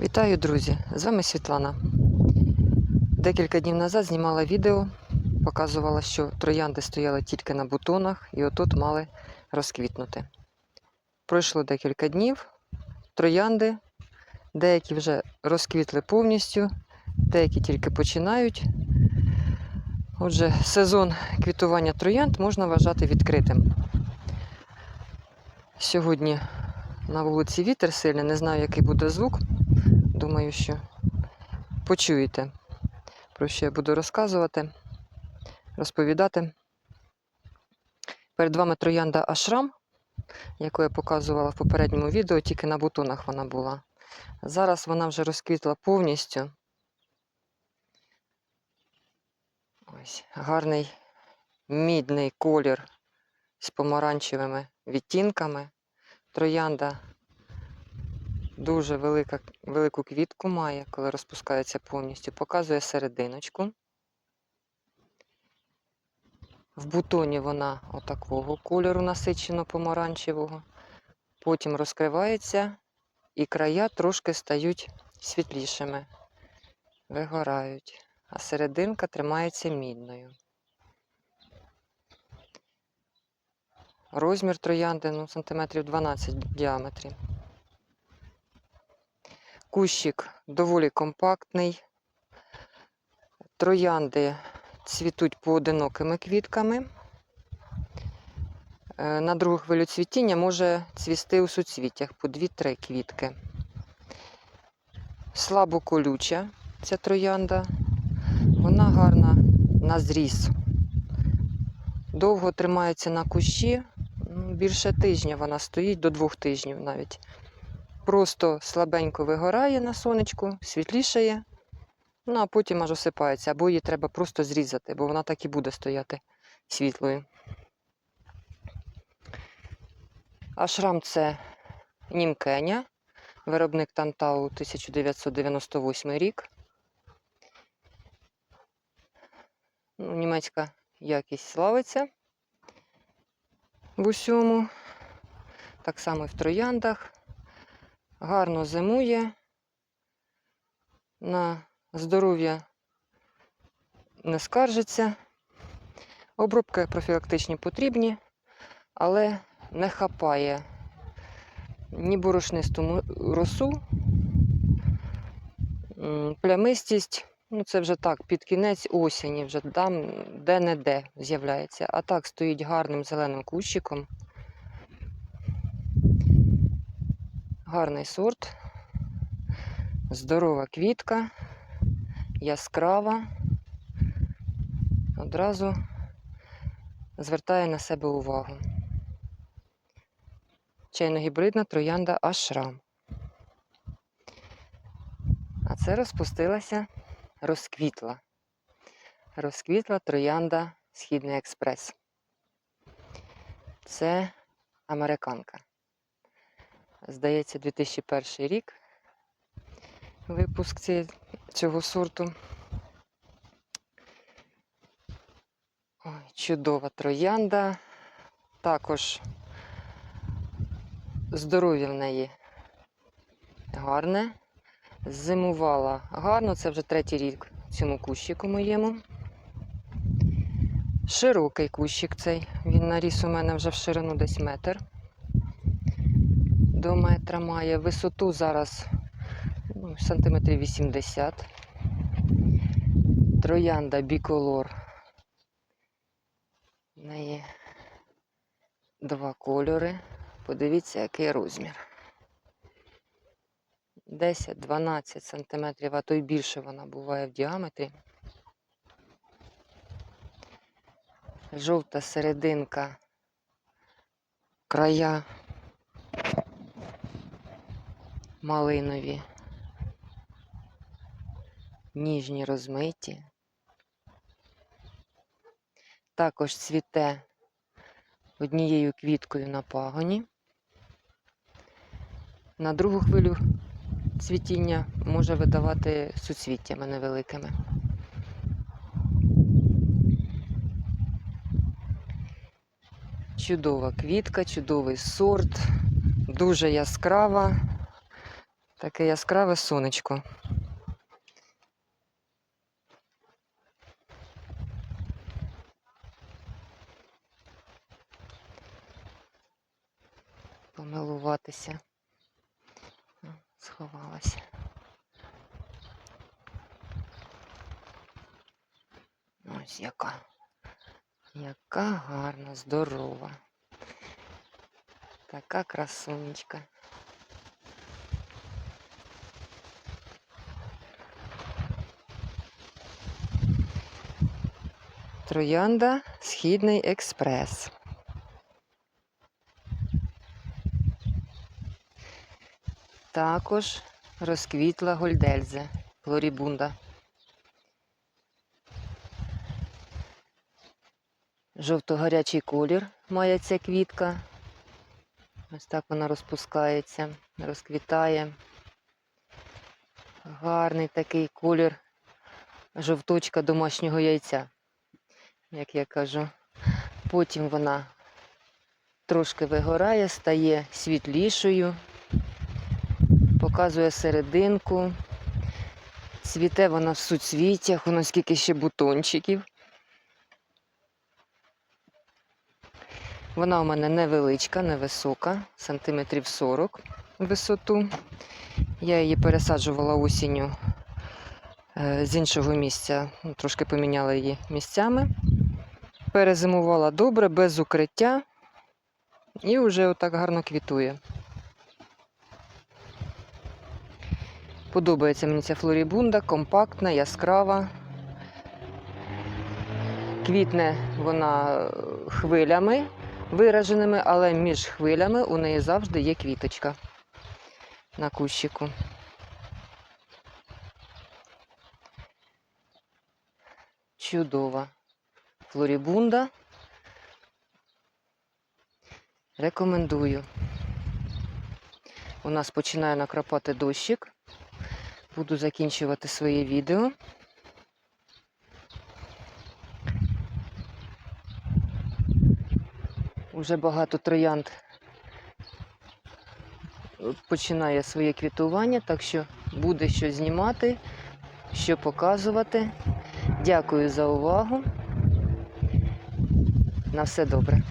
Вітаю, друзі! З вами Світлана. Декілька днів назад знімала відео, показувала, що троянди стояли тільки на бутонах і отут мали розквітнути. Пройшло декілька днів. Троянди, деякі вже розквітли повністю, деякі тільки починають. Отже, сезон квітування троянд можна вважати відкритим. Сьогодні на вулиці вітер сильний, не знаю, який буде звук. Думаю, що почуєте, про що я буду розказувати, розповідати. Перед вами троянда Ашрам, яку я показувала в попередньому відео, тільки на бутонах вона була. Зараз вона вже розквітла повністю. Ось, гарний мідний колір з помаранчевими відтінками. Троянда дуже велика, велику квітку має, коли розпускається повністю. Показує серединочку. В бутоні вона отакого кольору насичено помаранчевого. Потім розкривається і края трошки стають світлішими, вигорають, а серединка тримається мідною. Розмір троянди ну, сантиметрів 12 в діаметрі. Кущик доволі компактний. Троянди цвітуть поодинокими квітками. Е, На другу хвилю цвітіння може цвісти у суцвіттях по 2-3 квітки. Слабо колюча ця троянда. Вона гарна на зріз. Довго тримається на кущі, ну, більше тижня вона стоїть, до двох тижнів навіть просто слабенько вигорає на сонечку, світлішає, ну а потім аж осипається, або її треба просто зрізати, бо вона так і буде стояти світлою. Ашрам це Німкеня, виробник Тантау 1998 рік. Ну, німецька якість славиться в усьому. Так само і в трояндах гарно зимує, на здоров'я не скаржиться. Обробки профілактичні потрібні, але не хапає ні борошнисту росу, плямистість. Ну, це вже так, під кінець осені, вже там де-не-де з'являється. А так стоїть гарним зеленим кущиком. Гарний сорт, здорова квітка, яскрава. Одразу звертає на себе увагу. Чайно-гібридна троянда Ашрам. А це розпустилася, розквітла. Розквітла троянда Східний експрес. Це американка. Здається, 2001 рік випуск цього сорту. Ой, чудова троянда. Також здоров'я в неї гарне. Зимувала гарно, це вже третій рік цьому кущику моєму. Широкий кущик цей. Він наріс у мене вже в ширину десь метр до метра має. Висоту зараз ну, сантиметрів 80. Троянда біколор. В неї два кольори. Подивіться, який розмір. 10-12 сантиметрів, а то й більше вона буває в діаметрі. Жовта серединка, края малинові, ніжні розмиті. Також цвіте однією квіткою на пагоні. На другу хвилю цвітіння може видавати суцвіттями невеликими. Чудова квітка, чудовий сорт, дуже яскрава, Таке яскраве сонечко. Помилуватися. Сховалася. Ось яка. Яка гарна, здорова. Така красунечка. Троянда Східний експрес. Також розквітла гольдельзе, флорібунда. Жовто-гарячий колір має ця квітка. Ось так вона розпускається, розквітає. Гарний такий колір жовточка домашнього яйця, як я кажу. Потім вона трошки вигорає, стає світлішою, показує серединку. Цвіте вона в суцвіттях, воно скільки ще бутончиків. Вона у мене невеличка, невисока, сантиметрів 40 в висоту. Я її пересаджувала осінню е, з іншого місця, ну, трошки поміняла її місцями. Перезимувала добре, без укриття і вже отак гарно квітує. Подобається мені ця флорібунда, компактна, яскрава. Квітне вона е, хвилями вираженими, але між хвилями у неї завжди є квіточка на кущику. Чудова флорібунда. Рекомендую. У нас починає накрапати дощик. Буду закінчувати своє відео. Уже багато троянд починає своє квітування, так що буде що знімати, що показувати. Дякую за увагу. На все добре.